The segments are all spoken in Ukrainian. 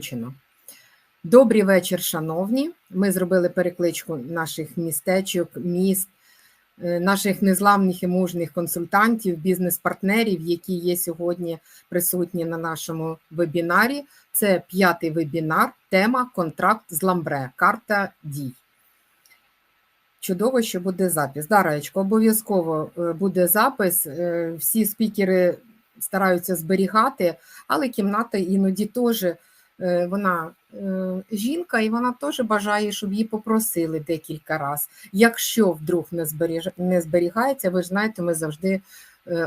включено. Добрий вечір, шановні. Ми зробили перекличку наших містечок, міст, е, наших незламних і мужних консультантів, бізнес-партнерів, які є сьогодні присутні на нашому вебінарі. Це п'ятий вебінар, тема Контракт з Ламбре, карта дій. Чудово, що буде запис. Дараєчко, обов'язково е, буде запис. Е, всі спікери стараються зберігати, але кімната іноді теж вона жінка, і вона теж бажає, щоб її попросили декілька разів. Якщо вдруг не зберіг... не зберігається, ви ж знаєте, ми завжди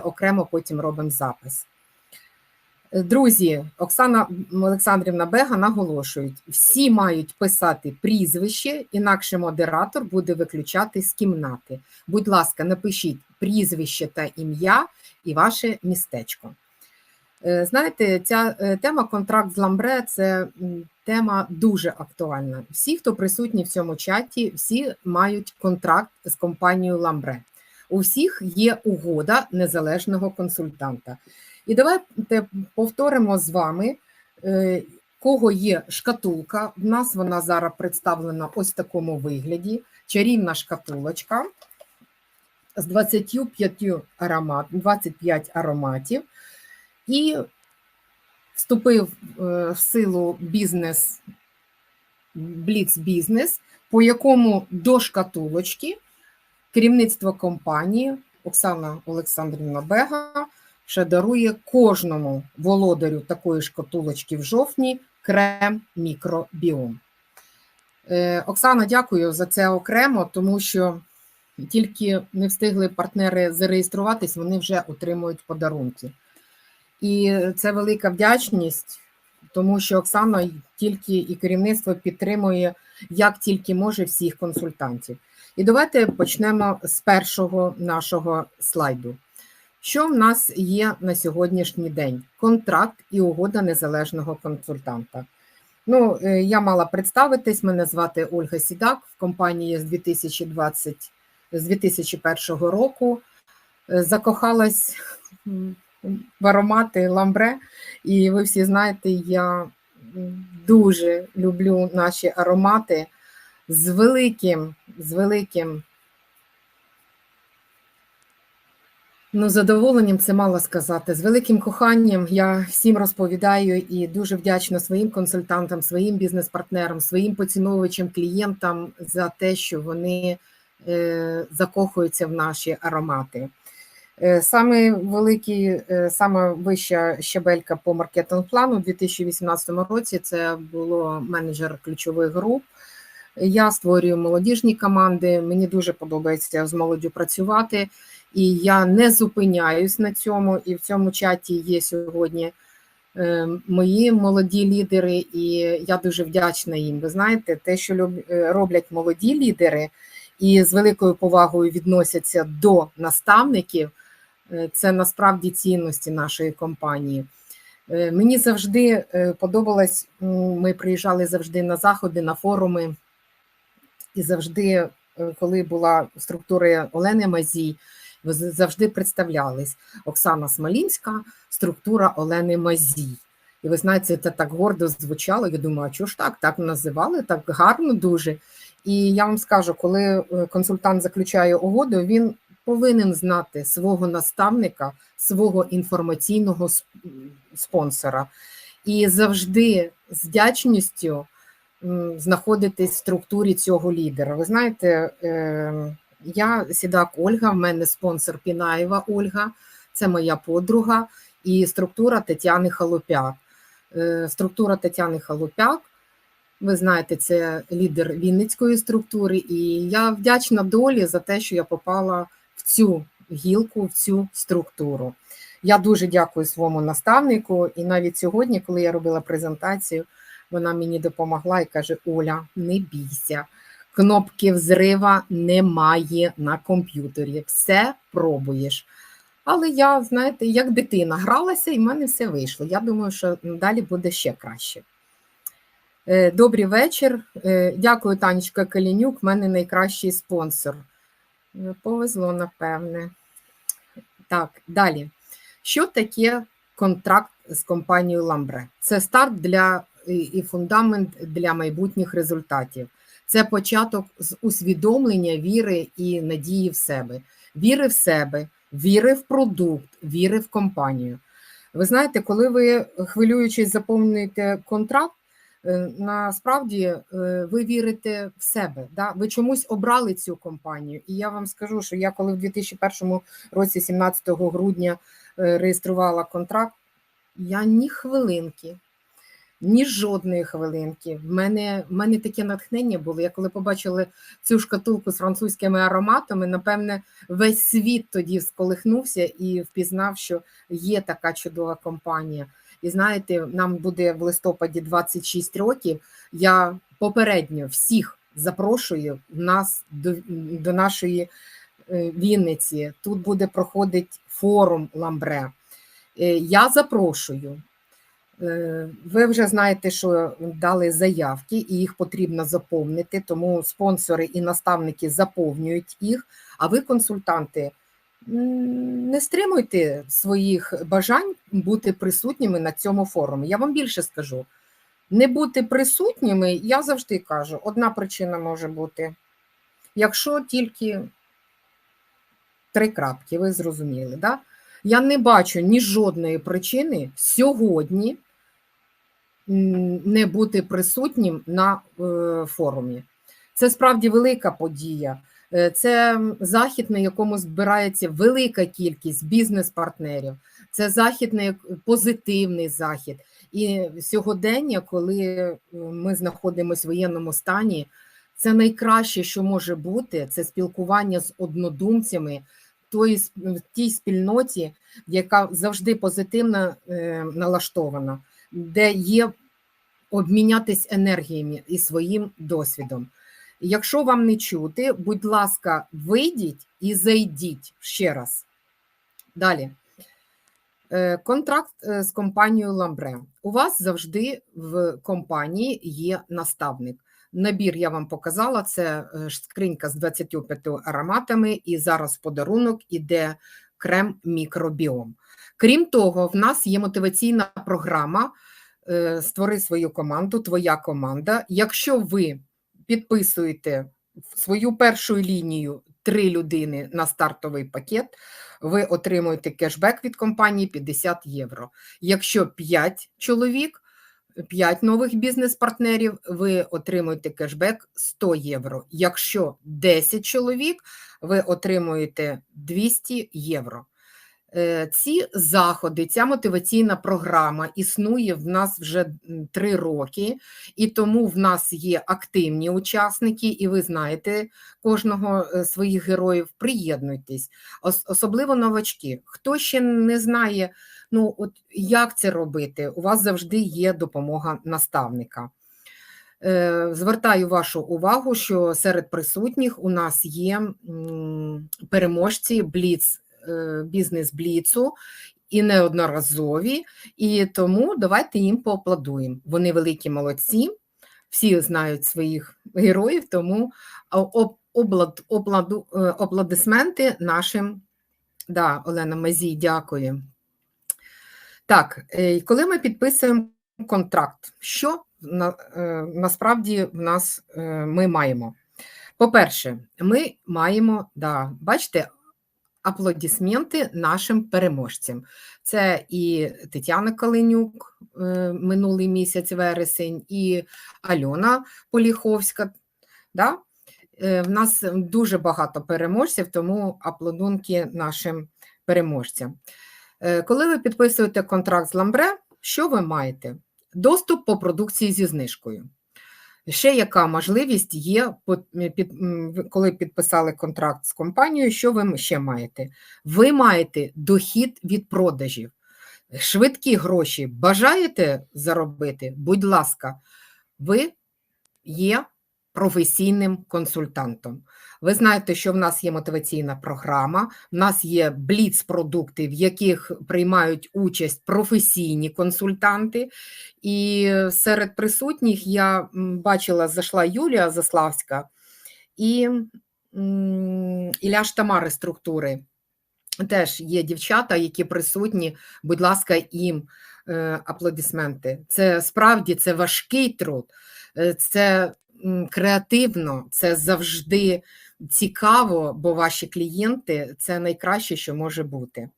окремо потім робимо запис. Друзі, Оксана Олександрівна Бега наголошують: всі мають писати прізвище, інакше модератор буде виключати з кімнати. Будь ласка, напишіть прізвище та ім'я і ваше містечко. Е, знаєте, ця е, тема контракт з Ламбре це тема дуже актуальна. Всі, хто присутні в цьому чаті, всі мають контракт з компанією Ламбре. У всіх є угода незалежного консультанта. І давайте повторимо з вами, е, кого є шкатулка. В нас вона зараз представлена ось в такому вигляді: чарівна шкатулочка з 25 аромат, 25 ароматів. І вступив е, в силу бізнес, Бліц бізнес, по якому до шкатулочки керівництво компанії Оксана Олександрівна Бега ще дарує кожному володарю такої шкатулочки в жовтні крем мікробіом. Е, Оксана, дякую за це окремо, тому що тільки не встигли партнери зареєструватись, вони вже отримують подарунки. І це велика вдячність, тому що Оксана тільки і керівництво підтримує як тільки може всіх консультантів. І давайте почнемо з першого нашого слайду. Що в нас є на сьогоднішній день? Контракт і угода незалежного консультанта. Ну, е, я мала представитись, мене звати Ольга Сідак в компанії з 2020, з 2001 року. Е, закохалась в аромати ламбре, і ви всі знаєте, я дуже люблю наші аромати з великим, з великим Ну, задоволенням це мало сказати. З великим коханням я всім розповідаю і дуже вдячна своїм консультантам, своїм бізнес-партнерам, своїм поціновувачам, клієнтам за те, що вони е, закохуються в наші аромати. Е, саме великий, е, саме вища щебелька по маркетинг плану у 2018 році це було менеджер ключових груп. Я створюю молодіжні команди. Мені дуже подобається з молоддю працювати. І я не зупиняюсь на цьому. І в цьому чаті є сьогодні е, мої молоді лідери, і я дуже вдячна їм. Ви знаєте, те, що роблять молоді лідери, і з великою повагою відносяться до наставників, це насправді цінності нашої компанії. Мені завжди подобалось, ми приїжджали завжди на заходи, на форуми, і завжди, коли була структура Олени Мазій завжди представлялись. Оксана Смолінська, структура Олени Мазій. І ви знаєте, це так гордо звучало. Я думаю, а чого ж так? Так називали, так гарно дуже. І я вам скажу, коли е, консультант заключає угоду, він повинен знати свого наставника, свого інформаційного спонсора. І завжди з вдячністю знаходитись в структурі цього лідера. Ви знаєте, ем, я сідак Ольга, в мене спонсор Пінаєва Ольга, це моя подруга і структура Тетяни Халопяк. Е, структура Тетяни Халопяк, ви знаєте, це лідер Вінницької структури, і я вдячна долі за те, що я попала цю гілку, в цю структуру. Я дуже дякую своєму наставнику, і навіть сьогодні, коли я робила презентацію, вона мені допомогла і каже: Оля, не бійся. Кнопки взрива немає на комп'ютері. Все пробуєш. Але я, знаєте, як дитина гралася, і в мене все вийшло. Я думаю, що далі буде ще краще. Е, добрий вечір. Е, дякую, Танечка Калінюк. в мене найкращий спонсор. Е, повезло, напевне. Так, далі. Що таке контракт з компанією Ламбре? Це старт для і фундамент для майбутніх результатів. Це початок з усвідомлення віри і надії в себе, віри в себе, віри в продукт, віри в компанію. Ви знаєте, коли ви хвилюючись заповнюєте контракт, насправді е, ви вірите в себе. Да? Ви чомусь обрали цю компанію. І я вам скажу, що я коли в 2001 році, 17 грудня, е, реєструвала контракт, я ні хвилинки, ні жодної хвилинки. В мене, в мене таке натхнення було. Я коли побачила цю шкатулку з французькими ароматами, напевне, весь світ тоді сколихнувся і впізнав, що є така чудова компанія. І знаєте, нам буде в листопаді 26 років. Я попередньо всіх запрошую в нас до, до нашої е, Вінниці. Тут буде проходити форум Ламбре. Е, Я запрошую. Е, Ви вже знаєте, що дали заявки, і їх потрібно заповнити, тому спонсори і наставники заповнюють їх. А ви, консультанти, не стримуйте своїх бажань бути присутніми на цьому форумі. Я вам більше скажу. Не бути присутніми, я завжди кажу, одна причина може бути, якщо тільки три крапки, ви зрозуміли, да? Я не бачу ні жодної причини сьогодні не бути присутнім на е, форумі. Це справді велика подія. Е, Це захід, на якому збирається велика кількість бізнес-партнерів. Це захід позитивний захід. І сьогодення, коли е, ми знаходимося в воєнному стані, це найкраще, що може бути, це спілкування з однодумцями тої, в тій спільноті, яка завжди позитивно е, налаштована, де є обмінятись енергіями і своїм досвідом. Якщо вам не чути, будь ласка, вийдіть і зайдіть ще раз. Далі. Е, Контракт е, з компанією Ламбре. У вас завжди в компанії є наставник. Набір я вам показала, це е, скринька з 25 ароматами, і зараз подарунок іде крем мікробіом. Крім того, в нас є мотиваційна програма Створи свою команду, твоя команда. Якщо ви підписуєте свою першу лінію три людини на стартовий пакет, ви отримуєте кешбек від компанії 50 євро. Якщо 5 чоловік, 5 нових бізнес-партнерів, ви отримуєте кешбек 100 євро. Якщо 10 чоловік, ви отримуєте 200 євро. Е, Ці заходи, ця мотиваційна програма існує в нас вже три роки, і тому в нас є активні учасники, і ви знаєте кожного е, своїх героїв. Приєднуйтесь, Ос- особливо новачки. Хто ще не знає, ну от як це робити, у вас завжди є допомога наставника. Е, Звертаю вашу увагу, що серед присутніх у нас є переможці Бліц, бізнес Бліцу і неодноразові, і тому давайте їм поаплодуємо. Вони великі молодці, всі знають своїх героїв, тому облад, обладу, е, обладисменти нашим. Да, Олена Мазій, дякую. Так, е, коли ми підписуємо контракт, що на, е, насправді в нас е, ми маємо? По-перше, ми маємо, да, бачите, аплодисменти нашим переможцям. Це і Тетяна Калинюк е, минулий місяць, вересень, і Альона Поліховська. Да? Е, В нас дуже багато переможців, тому аплодунки нашим переможцям. Е, Коли ви підписуєте контракт з Ламбре, що ви маєте? Доступ по продукції зі знижкою. Ще яка можливість є, коли підписали контракт з компанією, що ви ще маєте? Ви маєте дохід від продажів. Швидкі гроші бажаєте заробити? Будь ласка, ви є професійним консультантом. Ви знаєте, що в нас є мотиваційна програма, в нас є бліц-продукти, в яких приймають участь професійні консультанти. І серед присутніх я бачила, зайшла Юлія Заславська і м, Ілля Штамари структури. Теж є дівчата, які присутні. Будь ласка, їм е, аплодисменти. Це справді це важкий труд, е, це креативно, це завжди цікаво, бо ваші клієнти це найкраще, що може бути.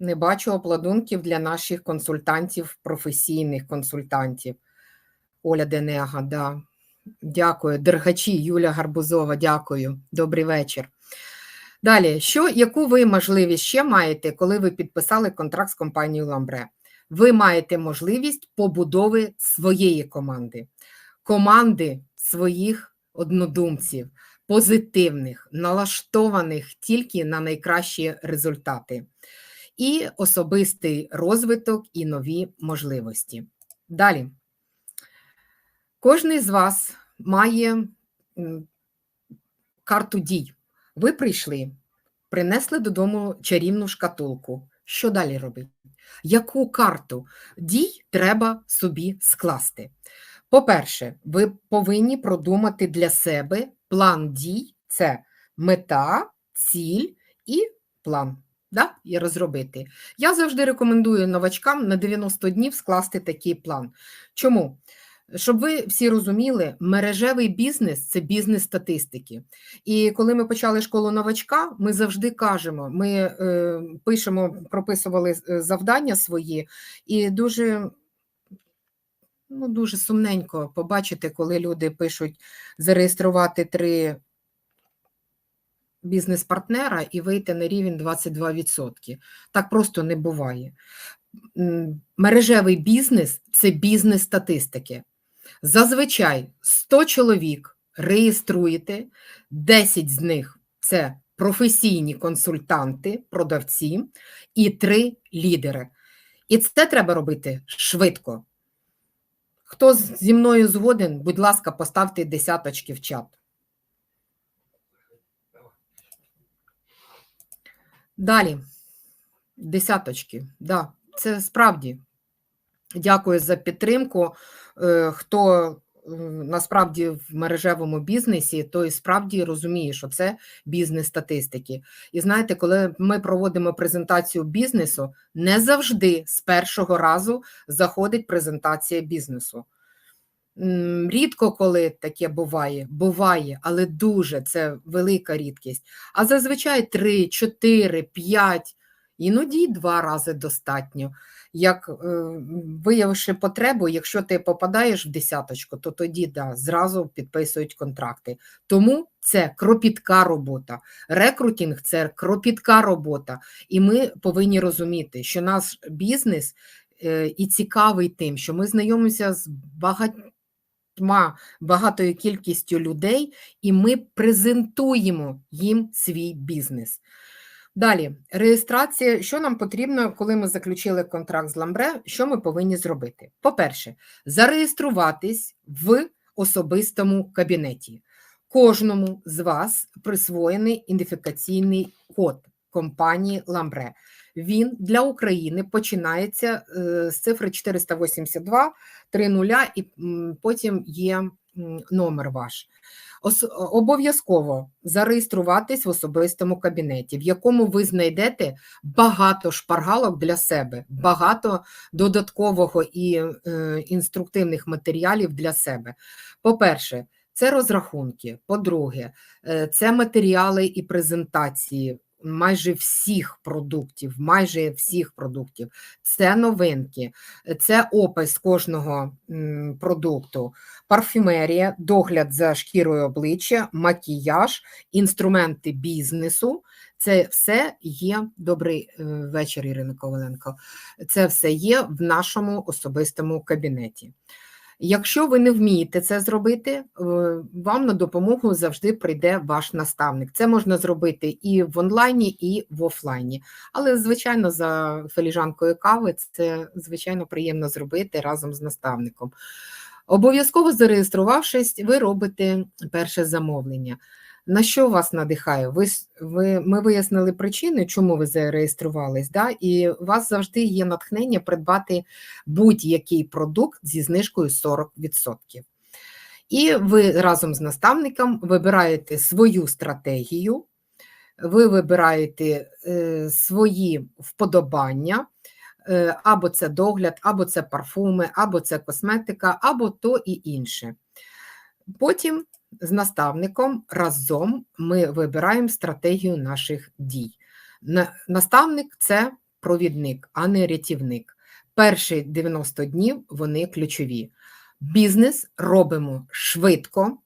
Не бачу обладунків для наших консультантів, професійних консультантів. Оля Денега, да. Дякую. Дергачі, Юля Гарбузова, дякую. Добрий вечір. Далі, що, яку ви можливість ще маєте, коли ви підписали контракт з компанією Ламбре? Ви маєте можливість побудови своєї команди, команди своїх однодумців, позитивних, налаштованих тільки на найкращі результати, і особистий розвиток і нові можливості. Далі. Кожний з вас має карту дій. Ви прийшли, принесли додому чарівну шкатулку. Що далі робити? Яку карту дій треба собі скласти? По-перше, ви повинні продумати для себе план дій це мета, ціль і план. Да? І розробити. Я завжди рекомендую новачкам на 90 днів скласти такий план. Чому? Щоб ви всі розуміли, мережевий бізнес це бізнес статистики. І коли ми почали школу новачка, ми завжди кажемо: ми е, пишемо, прописували е, завдання свої, і дуже, ну, дуже сумненько побачити, коли люди пишуть зареєструвати три бізнес-партнера і вийти на рівень 22%. Так просто не буває. Мережевий бізнес це бізнес статистики. Зазвичай 100 чоловік реєструєте, 10 з них це професійні консультанти, продавці, і 3 лідери. І це треба робити швидко. Хто зі мною згоден, будь ласка, поставте десяточки в чат. Далі. Десяточки. Да, це справді. Дякую за підтримку. Е, Хто насправді в мережевому бізнесі, той справді розуміє, що це бізнес статистики. І знаєте, коли ми проводимо презентацію бізнесу, не завжди з першого разу заходить презентація бізнесу. Рідко коли таке буває, буває, але дуже це велика рідкість. А зазвичай 3, 4, 5, іноді й два рази достатньо. Як е, виявивши потребу, якщо ти попадаєш в десяточку, то тоді да, зразу підписують контракти. Тому це кропітка робота. Рекрутинг це кропітка робота. І ми повинні розуміти, що наш бізнес е, і цікавий тим, що ми знайомимося з багатьма багатою кількістю людей, і ми презентуємо їм свій бізнес. Далі, реєстрація. Що нам потрібно, коли ми заключили контракт з Ламбре? Що ми повинні зробити? По-перше, зареєструватись в особистому кабінеті. Кожному з вас присвоєний ідентифікаційний код компанії Ламбре. Він для України починається е, з цифри 482 30 і потім є номер ваш. Обов'язково зареєструватись в особистому кабінеті, в якому ви знайдете багато шпаргалок для себе, багато додаткового і е, інструктивних матеріалів для себе. По-перше, це розрахунки. По-друге, е, це матеріали і презентації майже всіх продуктів, майже всіх продуктів. Це новинки, це опис кожного продукту, парфюмерія, догляд за шкірою обличчя, макіяж, інструменти бізнесу. Це все є добрий е, вечір, Ірина Коваленко. Це все є в нашому особистому кабінеті. Якщо ви не вмієте це зробити, е, вам на допомогу завжди прийде ваш наставник. Це можна зробити і в онлайні, і в офлайні. Але, звичайно, за філіжанкою кави це звичайно приємно зробити разом з наставником. Обов'язково зареєструвавшись, ви робите перше замовлення. На що вас надихає? Ви, ви, ми вияснили причини, чому ви зареєструвались, да? і у вас завжди є натхнення придбати будь-який продукт зі знижкою 40%. І ви разом з наставником вибираєте свою стратегію, ви вибираєте е, свої вподобання, Е, Або це догляд, або це парфуми, або це косметика, або то і інше. Потім з наставником разом ми вибираємо стратегію наших дій. Наставник це провідник, а не рятівник. Перші 90 днів вони ключові. Бізнес робимо швидко,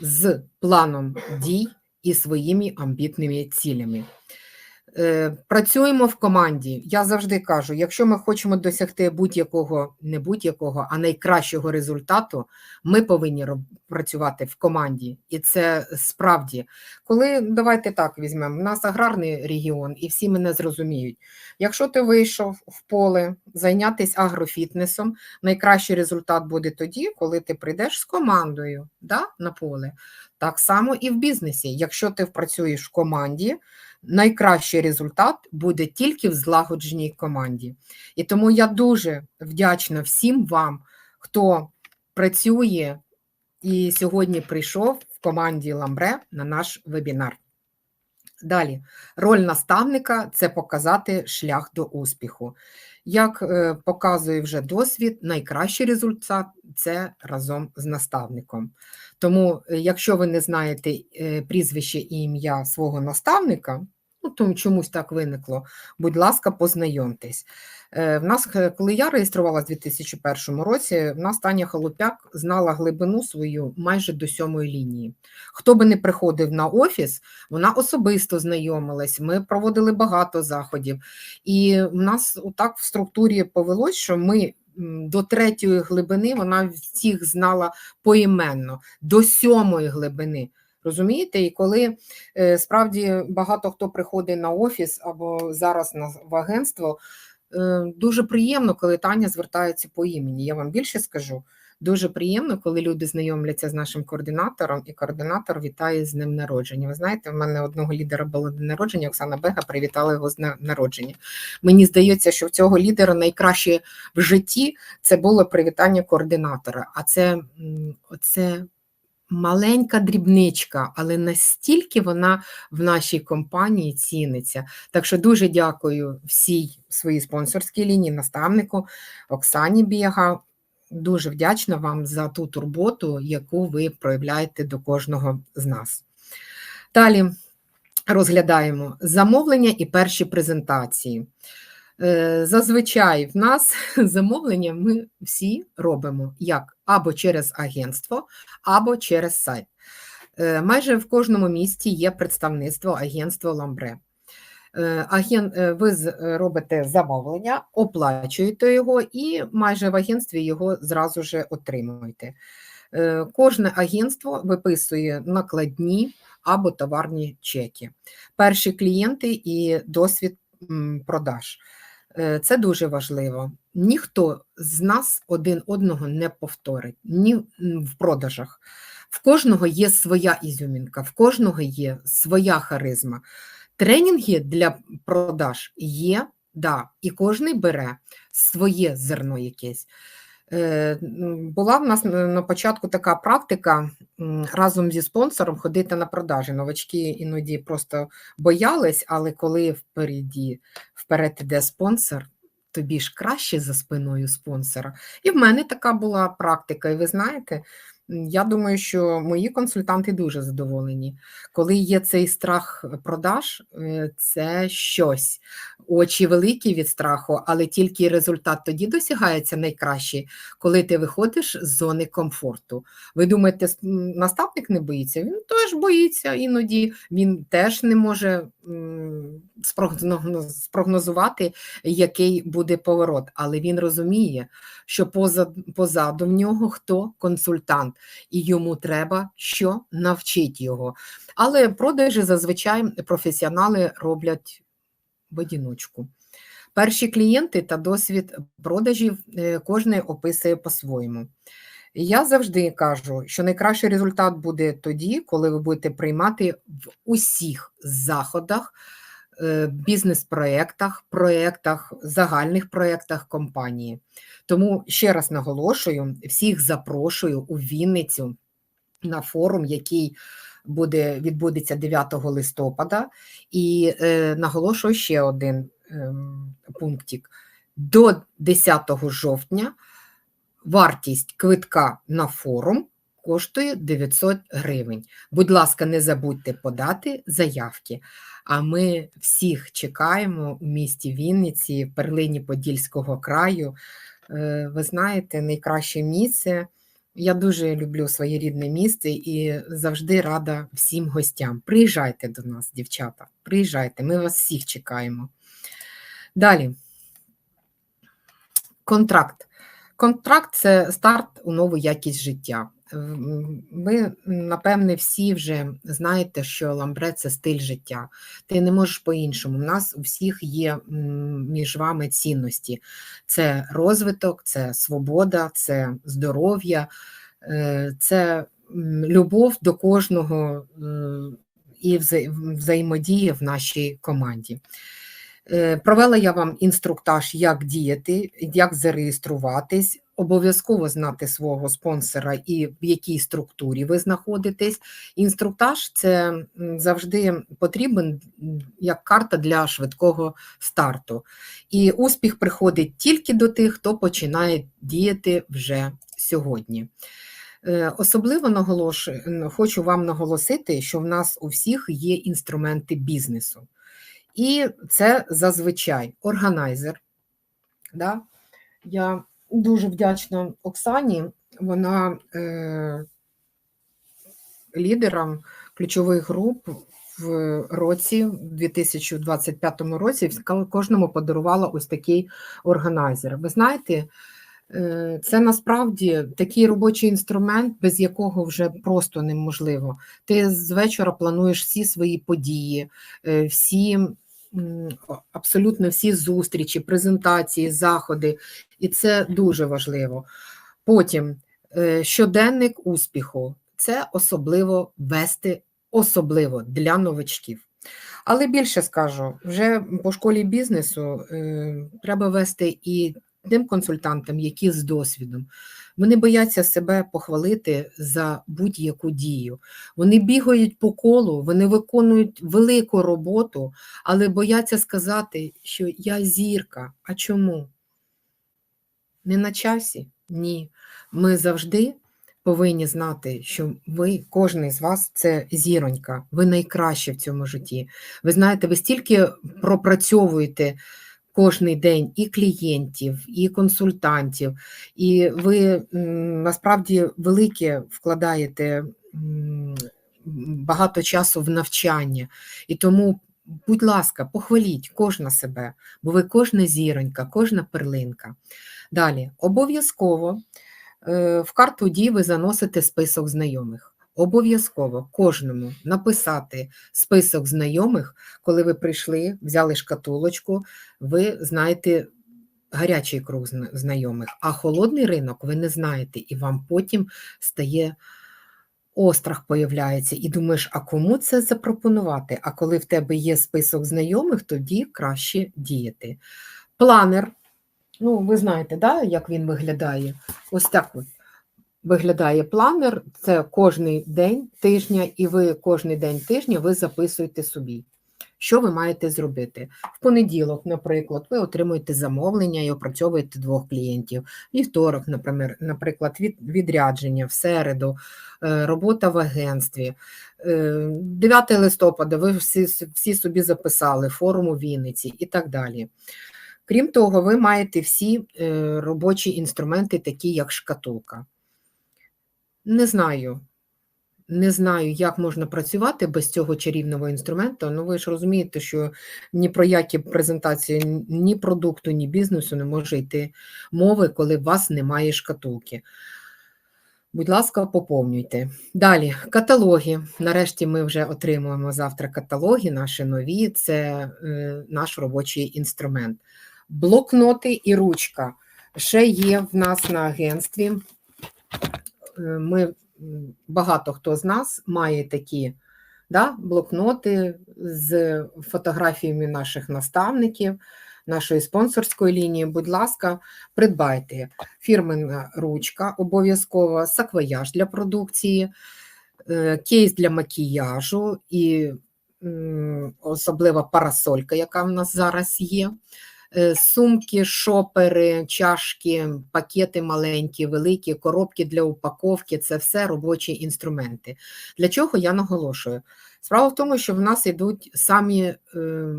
з планом дій і своїми амбітними цілями. Е, Працюємо в команді. Я завжди кажу: якщо ми хочемо досягти будь-якого, не будь-якого, а найкращого результату, ми повинні працювати в команді. І це справді, коли давайте так візьмемо, у нас аграрний регіон, і всі мене зрозуміють. Якщо ти вийшов в поле зайнятися агрофітнесом, найкращий результат буде тоді, коли ти прийдеш з командою да, на поле. Так само і в бізнесі. Якщо ти працюєш в команді, найкращий результат буде тільки в злагодженій команді. І тому я дуже вдячна всім вам, хто працює і сьогодні прийшов в команді Ламбре на наш вебінар. Далі, роль наставника це показати шлях до успіху. Як е, показує вже досвід, найкращий результат це разом з наставником. Тому, е, якщо ви не знаєте е, прізвище і ім'я свого наставника, ну тому чомусь так виникло, будь ласка, познайомтесь. Е, В нас, е, коли я реєструвалася в 2001 році, в нас Таня Холопяк знала глибину свою майже до сьомої лінії. Хто би не приходив на офіс, вона особисто знайомилась. Ми проводили багато заходів. І в нас так в структурі повелось, що ми до третьої глибини вона всіх знала поіменно, до сьомої глибини. Розумієте, і коли е, справді багато хто приходить на офіс або зараз на в агентство, е, дуже приємно, коли Таня звертається по імені. Я вам більше скажу. Дуже приємно, коли люди знайомляться з нашим координатором, і координатор вітає з ним народження. Ви знаєте, в мене одного лідера було день народження, Оксана Бега привітала його з народження. Мені здається, що в цього лідера найкраще в житті це було привітання координатора. А це, це маленька дрібничка, але настільки вона в нашій компанії ціниться. Так що дуже дякую всій своїй спонсорській лінії, наставнику Оксані Біга. Дуже вдячна вам за ту турботу, яку ви проявляєте до кожного з нас. Далі розглядаємо замовлення і перші презентації. Е, Зазвичай в нас замовлення ми всі робимо як або через агентство, або через сайт. Е, Майже в кожному місті є представництво агентства Ламбре. Е, Агент, е, ви робите замовлення, оплачуєте його і майже в агентстві його зразу ж отримуєте. Кожне агентство виписує накладні або товарні чеки. Перші клієнти і досвід продаж. Е, Це дуже важливо. Ніхто з нас один одного не повторить ні в продажах. В кожного є своя ізюмінка, в кожного є своя харизма. Тренінги для продаж є, да, і кожний бере своє зерно якесь. Е, Була в нас на початку така практика разом зі спонсором ходити на продажі. Новачки іноді просто боялись, але коли впереді, вперед іде спонсор, тобі ж краще за спиною спонсора. І в мене така була практика, і ви знаєте, я думаю, що мої консультанти дуже задоволені. Коли є цей страх продаж, е, це щось. Очі великі від страху, але тільки результат тоді досягається найкращий, коли ти виходиш з зони комфорту. Ви думаєте, наставник не боїться? Він теж боїться іноді, він теж не може спрогнозувати, який буде поворот, але він розуміє, що поза, позаду в нього хто консультант, і йому треба що навчити його. Але продажі зазвичай професіонали роблять в одіночку. Перші клієнти та досвід продажів е, кожен описує по-своєму. Я завжди кажу, що найкращий результат буде тоді, коли ви будете приймати в усіх заходах, бізнес-проєктах, проєктах, загальних проєктах компанії. Тому ще раз наголошую, всіх запрошую у Вінницю на форум, який буде відбудеться 9 листопада. І е, наголошую ще один ем, пунктик. до 10 жовтня вартість квитка на форум коштує 900 гривень. Будь ласка, не забудьте подати заявки. А ми всіх чекаємо у місті Вінниці, в перлині Подільського краю. Е, Ви знаєте, найкраще місце. Я дуже люблю своє рідне місце і завжди рада всім гостям. Приїжджайте до нас, дівчата. Приїжджайте, ми вас всіх чекаємо. Далі. Контракт. Контракт це старт у нову якість життя. Ви, напевне, всі вже знаєте, що ламбре це стиль життя. Ти не можеш по-іншому. У нас у всіх є між вами цінності: це розвиток, це свобода, це здоров'я, е, це любов до кожного е, і вза- взаємодія в нашій команді. Е, Провела я вам інструктаж, як діяти, як зареєструватись, обов'язково знати свого спонсора і в якій структурі ви знаходитесь. Інструктаж це завжди потрібен як карта для швидкого старту. І успіх приходить тільки до тих, хто починає діяти вже сьогодні. Е, Особливо наголошую, хочу вам наголосити, що в нас у всіх є інструменти бізнесу. І це зазвичай органайзер. Да? Я дуже вдячна Оксані. Вона е, лідером ключових груп в році, в 2025 році, кожному подарувала ось такий органайзер. Ви знаєте, це насправді такий робочий інструмент, без якого вже просто неможливо. Ти з вечора плануєш всі свої події, е, всі абсолютно всі зустрічі, презентації, заходи, і це дуже важливо. Потім е, щоденник успіху це особливо вести, особливо для новачків. Але більше скажу, вже по школі бізнесу е, треба вести і тим консультантам, які з досвідом. Вони бояться себе похвалити за будь-яку дію. Вони бігають по колу, вони виконують велику роботу, але бояться сказати, що я зірка. А чому? Не на часі? Ні. Ми завжди повинні знати, що ви, кожен з вас, це зіронька, ви найкраще в цьому житті. Ви знаєте, ви стільки пропрацьовуєте кожний день і клієнтів, і консультантів, і ви насправді велике вкладаєте багато часу в навчання. І тому, будь ласка, похваліть кожна себе, бо ви кожна зіронька, кожна перлинка. Далі, обов'язково е, в карту дій ви заносите список знайомих. Обов'язково кожному написати список знайомих, коли ви прийшли, взяли шкатулочку, ви знаєте гарячий круг знайомих, а холодний ринок ви не знаєте, і вам потім стає острах появляється, і думаєш, а кому це запропонувати? А коли в тебе є список знайомих, тоді краще діяти. Планер, ну ви знаєте, да, як він виглядає? Ось так от виглядає планер. Це кожний день тижня, і ви кожний день тижня ви записуєте собі. Що ви маєте зробити? В понеділок, наприклад, ви отримуєте замовлення і опрацьовуєте двох клієнтів. Вівторок, наприклад, відрядження, в середу, е, робота в агентстві. Е, 9 листопада ви всі, всі собі записали форум у Вінниці і так далі. Крім того, ви маєте всі е, робочі інструменти, такі як шкатулка. Не знаю. Не знаю, як можна працювати без цього чарівного інструменту. Ну, ви ж розумієте, що ні про які презентації, ні продукту, ні бізнесу не може йти мови, коли у вас немає шкатулки. Будь ласка, поповнюйте. Далі, каталоги. Нарешті ми вже отримуємо завтра каталоги, наші нові, це е, наш робочий інструмент. Блокноти і ручка. Ще є в нас на агентстві. Е, Ми багато хто з нас має такі да, блокноти з фотографіями наших наставників, нашої спонсорської лінії. Будь ласка, придбайте фірменна ручка, обов'язково саквояж для продукції, е, кейс для макіяжу і особлива парасолька, яка в нас зараз є. Е, Сумки, шопери, чашки, пакети маленькі, великі, коробки для упаковки це все робочі інструменти. Для чого я наголошую? Справа в тому, що в нас йдуть самі е,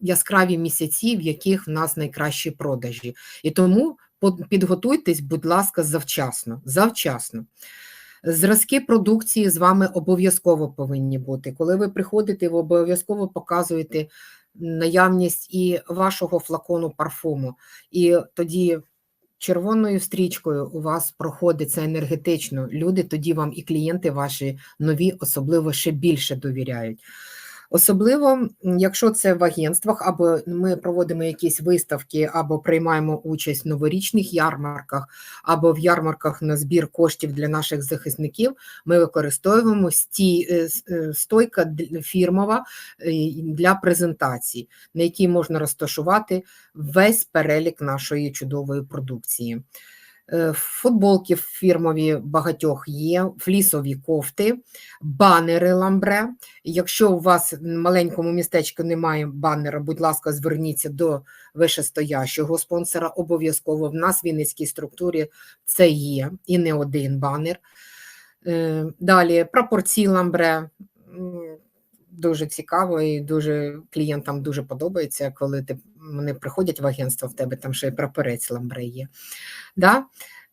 яскраві місяці, в яких в нас найкращі продажі. І тому підготуйтесь, будь ласка, завчасно. завчасно. Зразки продукції з вами обов'язково повинні бути. Коли ви приходите, ви обов'язково показуєте наявність і вашого флакону парфуму. І тоді червоною стрічкою у вас проходиться енергетично. Люди тоді вам і клієнти ваші нові особливо ще більше довіряють. Особливо, якщо це в агентствах, або ми проводимо якісь виставки, або приймаємо участь в новорічних ярмарках, або в ярмарках на збір коштів для наших захисників, ми використовуємо сті, е, е, стойка фірмова е, для презентацій, на якій можна розташувати весь перелік нашої чудової продукції. Е, Футболки фірмові багатьох є, флісові кофти, банери ламбре. Якщо у вас в маленькому містечку немає банера, будь ласка, зверніться до вищестоящого спонсора. Обов'язково в нас в Вінницькій структурі це є і не один банер. Е, Далі прапорці ламбре. Дуже цікаво і дуже клієнтам дуже подобається, коли ти, вони приходять в агентство, в тебе там ще й прапорець ламбре є. Да?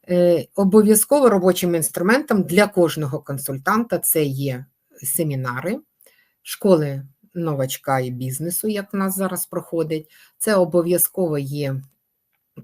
Е, Обов'язково робочим інструментом для кожного консультанта це є семінари, школи новачка і бізнесу, як в нас зараз проходить. Це обов'язково є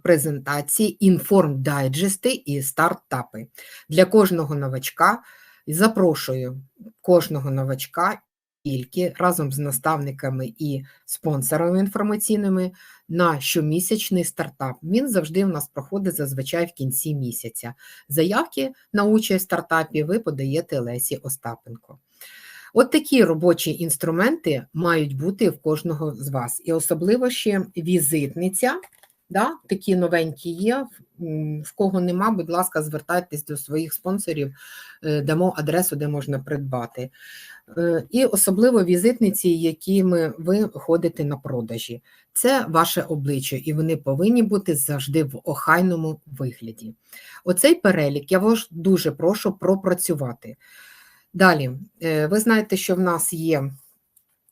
презентації, інформ-дайджести і стартапи. Для кожного новачка запрошую кожного новачка тільки разом з наставниками і спонсорами інформаційними на щомісячний стартап. Він завжди у нас проходить зазвичай в кінці місяця. Заявки на участь в стартапі ви подаєте Лесі Остапенко. От такі робочі інструменти мають бути в кожного з вас. І особливо ще візитниця. Да, такі новенькі є. В кого нема, будь ласка, звертайтесь до своїх спонсорів, е, дамо адресу, де можна придбати. Е, І особливо візитниці, якими ви ходите на продажі. Це ваше обличчя, і вони повинні бути завжди в охайному вигляді. Оцей перелік я вас дуже прошу пропрацювати. Далі, е, ви знаєте, що в нас є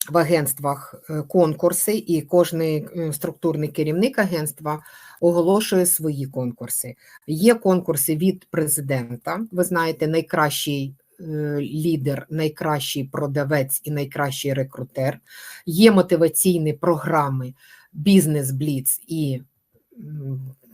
в агентствах е, конкурси, і кожний структурний керівник агентства оголошує свої конкурси. Є конкурси від президента. Ви знаєте, найкращий е, лідер, найкращий продавець і найкращий рекрутер. Є мотиваційні програми Бізнес Бліц і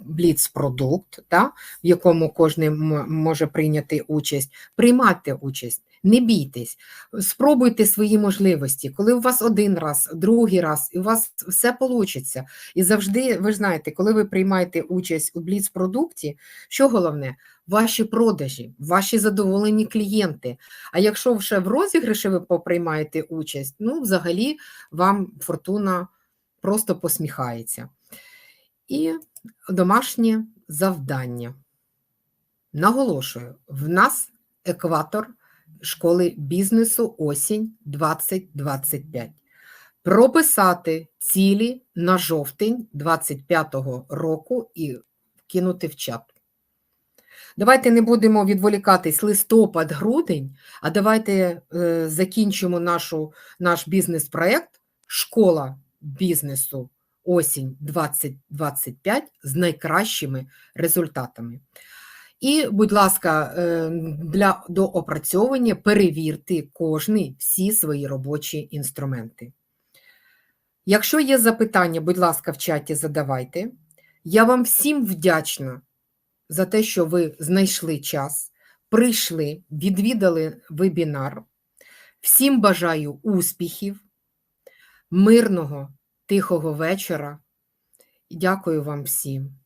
Бліц продукт, да, в якому кожен може прийняти участь. Приймайте участь, не бійтесь, спробуйте свої можливості. Коли у вас один раз, другий раз, і у вас все вийде. І завжди, ви знаєте, коли ви приймаєте участь у Бліц-продукті, що головне? Ваші продажі, ваші задоволені клієнти. А якщо ще в розіграші ви поприймаєте участь, ну, взагалі вам фортуна просто посміхається. І домашнє завдання. Наголошую, в нас екватор школи бізнесу осінь 2025. Прописати цілі на жовтень 25-го року і кинути в чат. Давайте не будемо відволікатись листопад-грудень, а давайте е, закінчимо нашу, наш бізнес-проект Школа бізнесу осінь 2025 з найкращими результатами. І, будь ласка, е, для доопрацьовування перевірте кожний всі свої робочі інструменти. Якщо є запитання, будь ласка, в чаті задавайте. Я вам всім вдячна за те, що ви знайшли час, прийшли, відвідали вебінар. Всім бажаю успіхів, мирного, тихого вечора. Дякую вам всім.